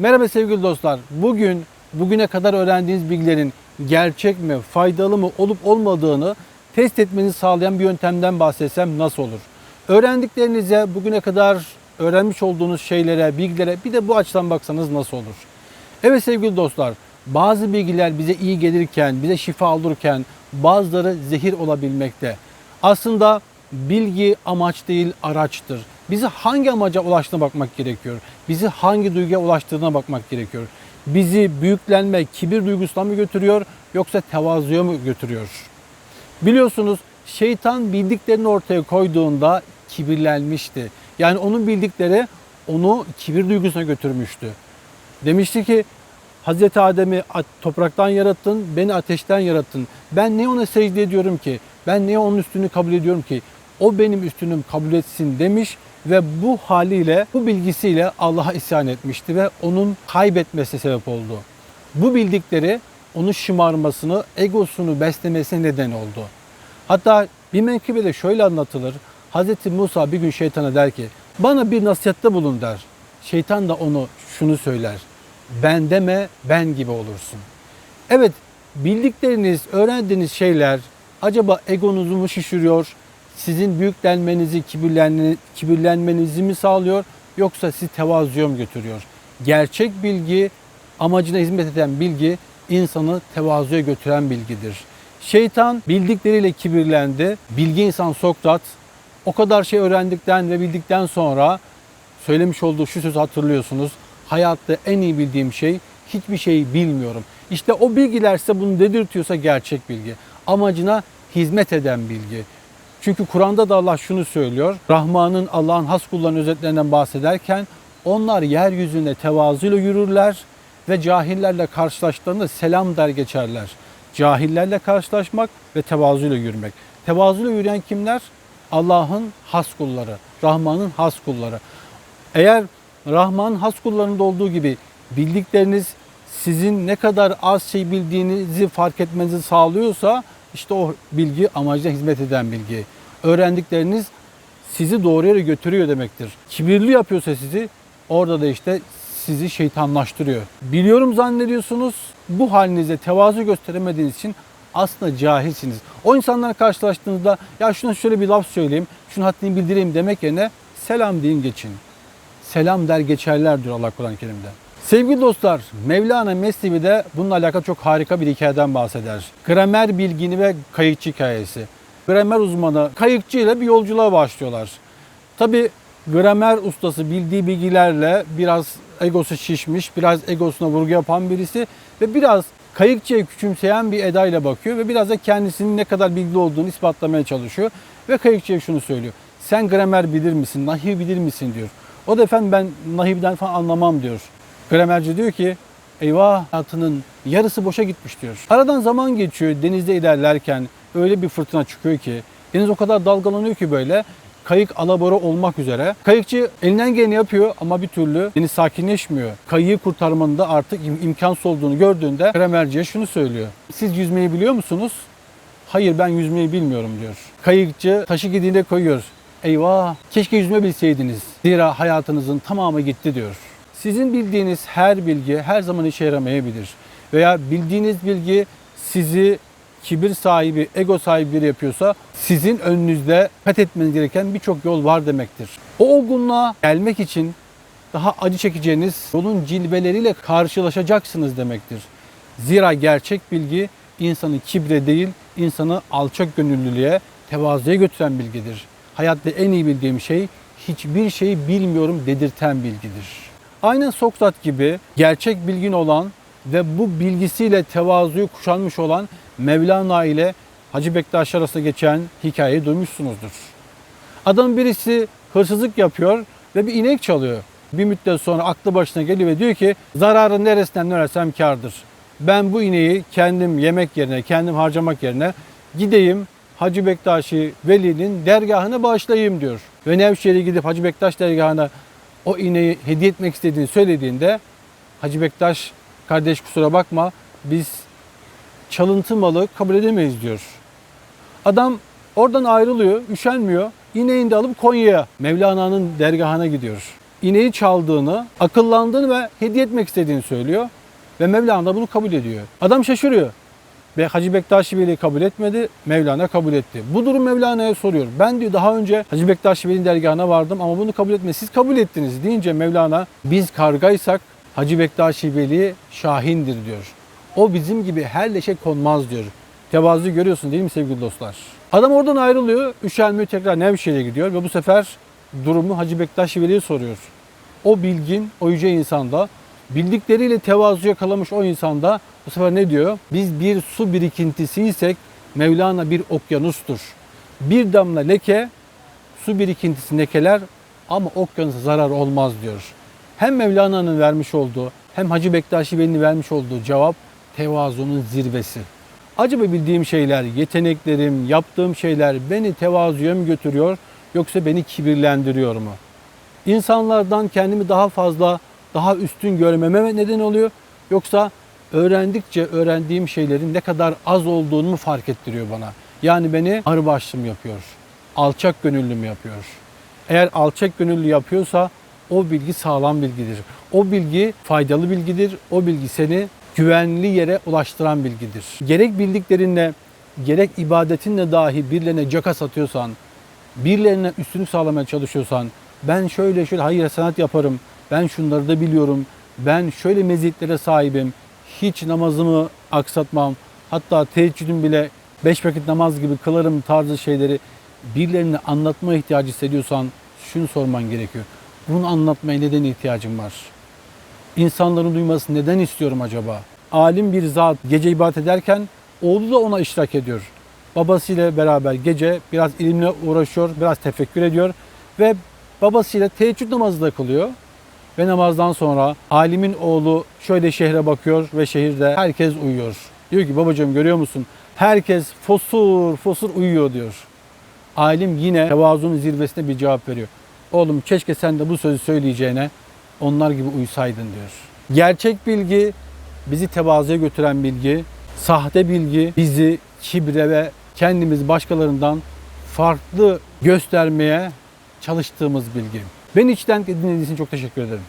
Merhaba sevgili dostlar. Bugün bugüne kadar öğrendiğiniz bilgilerin gerçek mi, faydalı mı olup olmadığını test etmenizi sağlayan bir yöntemden bahsetsem nasıl olur? Öğrendiklerinize, bugüne kadar öğrenmiş olduğunuz şeylere, bilgilere bir de bu açıdan baksanız nasıl olur? Evet sevgili dostlar, bazı bilgiler bize iyi gelirken, bize şifa olurken bazıları zehir olabilmekte. Aslında bilgi amaç değil araçtır. Bizi hangi amaca ulaştığına bakmak gerekiyor. Bizi hangi duyguya ulaştığına bakmak gerekiyor. Bizi büyüklenme, kibir duygusuna mı götürüyor yoksa tevazuya mı götürüyor? Biliyorsunuz şeytan bildiklerini ortaya koyduğunda kibirlenmişti. Yani onun bildikleri onu kibir duygusuna götürmüştü. Demişti ki Hazreti Adem'i topraktan yarattın, beni ateşten yarattın. Ben niye ona secde ediyorum ki? Ben niye onun üstünü kabul ediyorum ki? O benim üstünüm kabul etsin demiş ve bu haliyle, bu bilgisiyle Allah'a isyan etmişti ve onun kaybetmesi sebep oldu. Bu bildikleri onun şımarmasını, egosunu beslemesine neden oldu. Hatta bir menkıbede şöyle anlatılır. Hazreti Musa bir gün şeytana der ki, bana bir nasihatte bulun der. Şeytan da onu şunu söyler. Ben deme, ben gibi olursun. Evet, bildikleriniz, öğrendiğiniz şeyler acaba egonuzu mu şişiriyor, sizin büyüklenmenizi, kibirlenmenizi, mi sağlıyor yoksa sizi tevazuya mı götürüyor? Gerçek bilgi, amacına hizmet eden bilgi insanı tevazuya götüren bilgidir. Şeytan bildikleriyle kibirlendi. Bilgi insan Sokrat o kadar şey öğrendikten ve bildikten sonra söylemiş olduğu şu sözü hatırlıyorsunuz. Hayatta en iyi bildiğim şey hiçbir şey bilmiyorum. İşte o bilgiler size bunu dedirtiyorsa gerçek bilgi. Amacına hizmet eden bilgi. Çünkü Kur'an'da da Allah şunu söylüyor. Rahman'ın Allah'ın has kullarının özetlerinden bahsederken onlar yeryüzünde tevazuyla yürürler ve cahillerle karşılaştığında selam der geçerler. Cahillerle karşılaşmak ve tevazuyla yürümek. Tevazuyla yürüyen kimler? Allah'ın has kulları, Rahman'ın has kulları. Eğer Rahman'ın has kullarında olduğu gibi bildikleriniz sizin ne kadar az şey bildiğinizi fark etmenizi sağlıyorsa işte o bilgi amacına hizmet eden bilgi. Öğrendikleriniz sizi doğru yere götürüyor demektir. Kibirli yapıyorsa sizi orada da işte sizi şeytanlaştırıyor. Biliyorum zannediyorsunuz bu halinizde tevazu gösteremediğiniz için aslında cahilsiniz. O insanlarla karşılaştığınızda ya şuna şöyle bir laf söyleyeyim, şunu haddini bildireyim demek yerine selam deyin geçin. Selam der geçerler diyor Allah Kur'an-ı Kerim'de. Sevgili dostlar, Mevlana Mesnevi de bununla alakalı çok harika bir hikayeden bahseder. Gramer bilgini ve kayıkçı hikayesi. Gramer uzmanı kayıkçı ile bir yolculuğa başlıyorlar. Tabi gramer ustası bildiği bilgilerle biraz egosu şişmiş, biraz egosuna vurgu yapan birisi ve biraz kayıkçıya küçümseyen bir edayla bakıyor ve biraz da kendisinin ne kadar bilgili olduğunu ispatlamaya çalışıyor. Ve kayıkçıya şunu söylüyor. Sen gramer bilir misin, nahiv bilir misin diyor. O da efendim ben nahivden falan anlamam diyor. Gramerci diyor ki eyvah hayatının yarısı boşa gitmiş diyor. Aradan zaman geçiyor denizde ilerlerken öyle bir fırtına çıkıyor ki deniz o kadar dalgalanıyor ki böyle kayık alabora olmak üzere. Kayıkçı elinden geleni yapıyor ama bir türlü deniz sakinleşmiyor. Kayığı kurtarmanın da artık im- imkansız olduğunu gördüğünde gramerciye şunu söylüyor. Siz yüzmeyi biliyor musunuz? Hayır ben yüzmeyi bilmiyorum diyor. Kayıkçı taşı gidiğinde koyuyor. Eyvah keşke yüzme bilseydiniz. Zira hayatınızın tamamı gitti diyor. Sizin bildiğiniz her bilgi her zaman işe yaramayabilir. Veya bildiğiniz bilgi sizi kibir sahibi, ego sahibi biri yapıyorsa sizin önünüzde kat etmeniz gereken birçok yol var demektir. O olgunluğa gelmek için daha acı çekeceğiniz yolun cilveleriyle karşılaşacaksınız demektir. Zira gerçek bilgi insanı kibre değil, insanı alçak gönüllülüğe, tevazuya götüren bilgidir. Hayatta en iyi bildiğim şey hiçbir şeyi bilmiyorum dedirten bilgidir. Aynen Sokrat gibi gerçek bilgin olan ve bu bilgisiyle tevazuyu kuşanmış olan Mevlana ile Hacı Bektaş arasında geçen hikayeyi duymuşsunuzdur. Adam birisi hırsızlık yapıyor ve bir inek çalıyor. Bir müddet sonra aklı başına geliyor ve diyor ki zararı neresinden dönersem kardır. Ben bu ineği kendim yemek yerine, kendim harcamak yerine gideyim Hacı Bektaşi Veli'nin dergahına bağışlayayım diyor. Ve Nevşehir'e gidip Hacı Bektaş dergahına o ineği hediye etmek istediğini söylediğinde Hacı Bektaş kardeş kusura bakma biz çalıntı malı kabul edemeyiz diyor. Adam oradan ayrılıyor, üşenmiyor. İneğini de alıp Konya'ya, Mevlana'nın dergahına gidiyor. ineği çaldığını, akıllandığını ve hediye etmek istediğini söylüyor. Ve Mevlana da bunu kabul ediyor. Adam şaşırıyor. Ve Hacı Bektaşi Veli'yi kabul etmedi, Mevlana kabul etti. Bu durum Mevlana'ya soruyor. Ben diyor daha önce Hacı Bektaşi Veli'nin dergahına vardım ama bunu kabul etmedi. Siz kabul ettiniz deyince Mevlana biz kargaysak Hacı Bektaşi Veli şahindir diyor. O bizim gibi her leşe konmaz diyor. Tevazu görüyorsun değil mi sevgili dostlar? Adam oradan ayrılıyor, üşenmiyor tekrar Nevşehir'e gidiyor ve bu sefer durumu Hacı Bektaş Veli'ye soruyor. O bilgin, o yüce insanda bildikleriyle tevazu yakalamış o insanda bu sefer ne diyor? Biz bir su birikintisiysek Mevlana bir okyanustur. Bir damla leke su birikintisi lekeler ama okyanusa zarar olmaz diyor. Hem Mevlana'nın vermiş olduğu hem Hacı Bektaşi Veli'nin vermiş olduğu cevap tevazunun zirvesi. Acaba bildiğim şeyler, yeteneklerim, yaptığım şeyler beni tevazuya mı götürüyor yoksa beni kibirlendiriyor mu? İnsanlardan kendimi daha fazla, daha üstün görmeme neden oluyor yoksa öğrendikçe öğrendiğim şeylerin ne kadar az olduğunu mu fark ettiriyor bana? Yani beni ağırbaşlı mı yapıyor? Alçak gönüllü mü yapıyor? Eğer alçak gönüllü yapıyorsa o bilgi sağlam bilgidir. O bilgi faydalı bilgidir. O bilgi seni güvenli yere ulaştıran bilgidir. Gerek bildiklerinle gerek ibadetinle dahi birilerine caka satıyorsan, birilerine üstünlük sağlamaya çalışıyorsan, ben şöyle şöyle hayır sanat yaparım, ben şunları da biliyorum, ben şöyle meziyetlere sahibim, hiç namazımı aksatmam, hatta teheccüdüm bile beş vakit namaz gibi kılarım tarzı şeyleri birilerine anlatma ihtiyacı hissediyorsan şunu sorman gerekiyor. Bunu anlatmaya neden ihtiyacım var? İnsanların duymasını neden istiyorum acaba? Alim bir zat gece ibadet ederken oğlu da ona iştirak ediyor. Babasıyla beraber gece biraz ilimle uğraşıyor, biraz tefekkür ediyor ve babasıyla teheccüd namazı da kılıyor. Ve namazdan sonra alimin oğlu şöyle şehre bakıyor ve şehirde herkes uyuyor. Diyor ki babacığım görüyor musun? Herkes fosur fosur uyuyor diyor. Alim yine tevazunun zirvesine bir cevap veriyor. Oğlum keşke sen de bu sözü söyleyeceğine onlar gibi uysaydın diyor. Gerçek bilgi bizi tevazuya götüren bilgi, sahte bilgi bizi kibre ve kendimizi başkalarından farklı göstermeye çalıştığımız bilgi. Beni içten dinlediğiniz için çok teşekkür ederim.